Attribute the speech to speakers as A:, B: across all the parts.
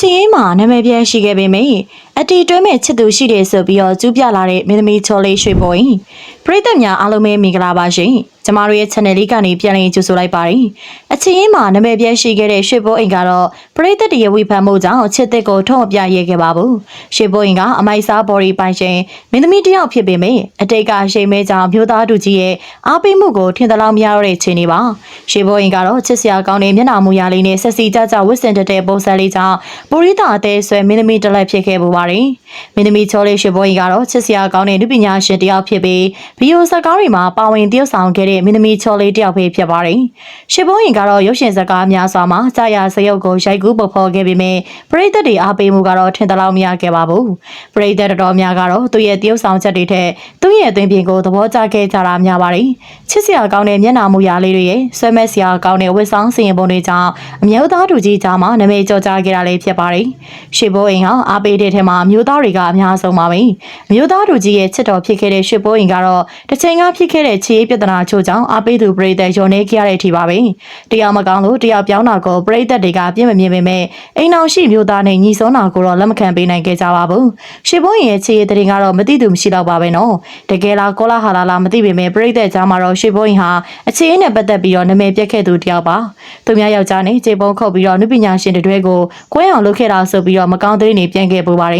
A: ချင်းမှာနာမည်ပြရှိခဲ့ပေမယ့် အတီတွဲမဲ့ချစ်သူရှိတယ်ဆိုပြီးတော့ကျူးပြလာတဲ့မင်းသမီးချော်လေးရွှေပေါ်ရင်ပရိသတ်များအားလုံးပဲမင်္ဂလာပါရှင်ကျမတို့ရဲ့ channel လေးကနေပြန်လည်ကြိုဆိုလိုက်ပါတယ်အချင်းမှာနာမည်ပြရှိခဲ့တဲ့ရွှေပေါ်အိမ်ကတော့ပရိသတ်တရဝိဖန်မှုကြောင့်ချစ်တဲ့ကိုထုံးအပြရဲခဲ့ပါဘူးရွှေပေါ်အိမ်ကအမိုက်စားဘော်ဒီပိုင်ရှင်မင်းသမီးတစ်ယောက်ဖြစ်ပေမယ့်အတိတ်ကရှိန်မဲကြောင့်မျိုးသားတူကြီးရဲ့အားပေးမှုကိုထင်သလောက်မရတော့တဲ့ချိန်နေပါရွှေပေါ်အိမ်ကတော့ချစ်စရာကောင်းတဲ့မျက်နှာမူရလေးနဲ့ဆက်စီကြကြဝစ်စင်တတဲ့ပုံစံလေးကြောင့်ပရိသတ်အသေးဆွဲမင်းသမီးတစ်လက်ဖြစ်ခဲ့ပူပါတယ်မင်းသမီးချောလေးရွှေပေါ်အိမ်ကတော့ချစ်စရာကောင်းတဲ့လူပညာရှင်တစ်ယောက်ဖြစ်ပြီးဗီဒီယိုဇာတ်ကားတွေမှာပါဝင်သရုပ်ဆောင်ခဲ့တဲ့မင်းသမီးချောလေးတစ်ယောက်ပဲဖြစ်ပါတယ်ရွှေပေါ်အိမ်ကတော့ရုပ်ရှင်ဇာတ်ကားများစွာမှာကြာရစရုပ်ကိုရိုက်ကူးပေါ်ဖော်ခဲ့ပေမယ့်ပရိသတ်တွေအားပေးမှုကတော့ထင်သလောက်မရခဲ့ပါဘူးပရိသတ်တော်တော်များကတော့သူ့ရဲ့သရုပ်ဆောင်ချက်တွေထက်သူ့ရဲ့အသွင်ပြင်ကိုသဘောကျခဲ့ကြတာများပါတယ်ချစ်စရာကောင်းတဲ့မျက်နှာမူရလေးတွေရဲ့ဆွဲမဲ့စရာကောင်းတဲ့ဝတ်ဆောင်စီရင်ပုံတွေကြောင့်အမျိုးသားတူကြီးကြားမှာနာမည်ကျော်ကြားခဲ့တာလေးဖြစ်ပါတယ်ရွှေဘိုးအိမ်ဟာအားပေးတဲ့ထဲမှာအမျိုးသားတွေကအများဆုံးပါပဲအမျိုးသားတူကြီးရဲ့ချစ်တော်ဖြစ်ခဲ့တဲ့ရွှေဘိုးအိမ်ကတော့တစ်ချိန်ကဖြစ်ခဲ့တဲ့ချေးပြဿနာချို့ကြောင့်အားပေးသူပရိသတ်ယုံနေကြရတဲ့အထိပါပဲတရားမကောင်းလို့တရားပြောင်းတာကိုပရိသတ်တွေကပြင်းမမြင်ပေမဲ့အိမ်အောင်ရှိမျိုးသားနဲ့ညီဆုံးတာကိုတော့လက်မခံပေးနိုင်ခဲ့ကြပါဘူးရွှေဘိုးအိမ်ရဲ့ချေးရဲ့တရင်ကတော့မသိသူမရှိတော့ပါပဲနော်တကယ်လားကောလာဟာလာလားမသိပေမဲ့ပရိသတ်ကြားမှာတော့ရွှေဘိုးအိမ်ဟာအခြေအနေနဲ့ပတ်သက်ပြီးတော့နာမည်ပြက်ခဲ့သူတယောက်ပါသူများယောက်ျားနဲ့ခြေပုံခုတ်ပြီးတော့နုပညာရှင်တွေတွေကိုကွဲအောင်လုပ်ခဲ့တာဆိုပြီးတော့မကောင်းသေးနေပြန်ခဲ့ပူပါတယ်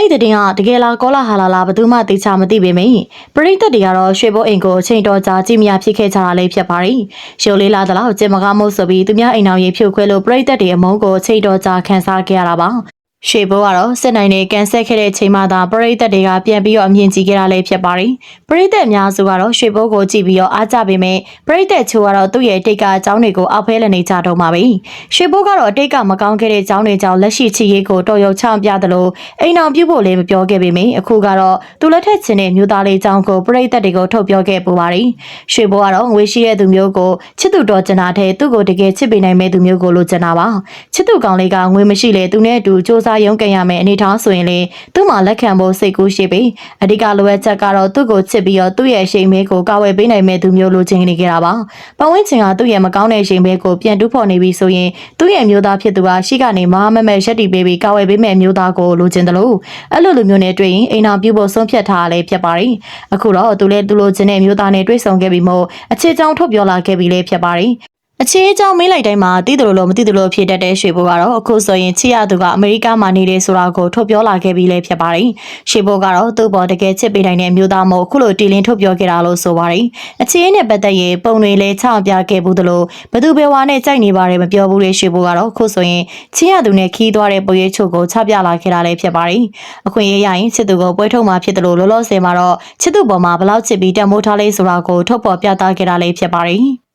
A: အဲ့ဒီတဲ့တင်ကတကယ်လားကောလာဟာလာလားဘယ်သူမှသိချမသိပေမယ့်ပရိသတ်တွေကတော့ရွှေဘိုးအိမ်ကိုအချိန်တော်ကြာကြည့်မရဖြစ်ခဲ့ကြတာလေးဖြစ်ပါတယ်။ရှိုးလေးလာသလားကျင်မကားမို့ဆိုပြီးသူများအိမ်အောင်ရေးဖြုတ်ခွဲလို့ပရိသတ်တွေအမုန်းကိုအချိန်တော်ကြာခန်းစားခဲ့ရတာပါ။ ရွှေဘိုးကတော့စစ်နိုင်နေကန်ဆက်ခဲ့တဲ့ချိန်မှသာပရိသတ်တွေကပြန်ပြီးတော့အမြင်ကြီးခဲ့တာလည်းဖြစ်ပါတယ်။ပရိသတ်အများစုကတော့ရွှေဘိုးကိုကြည့်ပြီးတော့အားကြပေမဲ့ပရိသတ်ချို့ကတော့သူ့ရဲ့အတိတ်ကအကြောင်းတွေကိုအောက်ဖဲလည်နေကြတော့မှာပဲ။ရွှေဘိုးကတော့အတိတ်ကမကောင်းခဲ့တဲ့အကြောင်းတွေကြောင့်လက်ရှိချီရေးကိုတော်ရုံချောင်းပြသလိုအိမ်အောင်ပြုဖို့လည်းမပြောခဲ့ပေမဲ့အခုကတော့သူလက်ထက်ချင်းတဲ့မျိုးသားလေးအကြောင်းကိုပရိသတ်တွေကိုထုတ်ပြောခဲ့ပူပါတယ်။ရွှေဘိုးကတော့ငွေရှိတဲ့သူမျိုးကိုချစ်သူတော်ကျင်တာတဲ့သူ့ကိုတကယ်ချစ်ပေးနိုင်မဲ့သူမျိုးကိုလိုချင်တာပါ။ချစ်သူကောင်လေးကငွေမရှိလေသူနဲ့အတူစူးစမ်းရုန်းကန်ရမယ်အနေထားဆိုရင်လေသူ့မှာလက်ခံဖို့စိတ်ကူးရှိပြီးအဓိကလိုအပ်ချက်ကတော့သူ့ကိုချစ်ပြီးတော့သူ့ရဲ့ရှိန်မဲကိုကာဝယ်ပေးနိုင်မဲ့သူမျိုးလိုချင်နေကြတာပါ။ပဝင်းချင်ကသူ့ရဲ့မကောင်းတဲ့ရှိန်မဲကိုပြန်တူးဖော်နေပြီဆိုရင်သူ့ရဲ့မျိုးသားဖြစ်သူကရှိကနေမဟာမမဲရက်တီပေးပြီးကာဝယ်ပေးမဲ့မျိုးသားကိုလိုချင်တယ်လို့အဲ့လိုလိုမျိုးနဲ့တွေ့ရင်အိမ်တော်ပြုဖို့ဆုံးဖြတ်ထားရလဲဖြစ်ပါတယ်။အခုတော့သူလည်းသူလိုချင်တဲ့မျိုးသားနဲ့တွေ့ဆုံခဲ့ပြီးမို့အခြေချောင်းထုတ်ပြောလာခဲ့ပြီးလဲဖြစ်ပါတယ်။ အခြေအကြောင်းမေးလိုက်တိုင်းမှာတည်တယ်လို့မတည်တယ်လို့ဖြစ်တတ်တဲ့ရွှေဘိုးကတော့အခုဆိုရင်ချစ်ရသူကအမေရိကမှာနေတယ်ဆိုတာကိုထုတ်ပြောလာခဲ့ပြီးလည်းဖြစ်ပါတယ်။ရွှေဘိုးကတော့သူ့ဘော်တကယ်ချစ်ပေးနိုင်တဲ့မျိုးသားမို့အခုလိုတီလင်းထုတ်ပြောခဲ့တာလို့ဆိုပါတယ်။အခြေအနေနဲ့ပတ်သက်ရင်ပုံတွေလည်းချောင်းပြခဲ့ဘူးသလိုဘသူပဲဝါနဲ့ကြိုက်နေပါတယ်မပြောဘူးလေရွှေဘိုးကတော့အခုဆိုရင်ချစ်ရသူနဲ့ခီးသွားတဲ့ပုံရိပ်ချုပ်ကိုချပြလာခဲ့တာလည်းဖြစ်ပါတယ်။အခွင့်အရေးရရင်ချစ်သူကိုပွဲထုတ်မှာဖြစ်တယ်လို့လောလောဆယ်မှာတော့ချစ်သူပေါ်မှာဘလောက်ချစ်ပြီးတန်မိုးထားလေးဆိုတာကိုထုတ်ဖော်ပြသခဲ့တာလည်းဖြစ်ပါတယ်။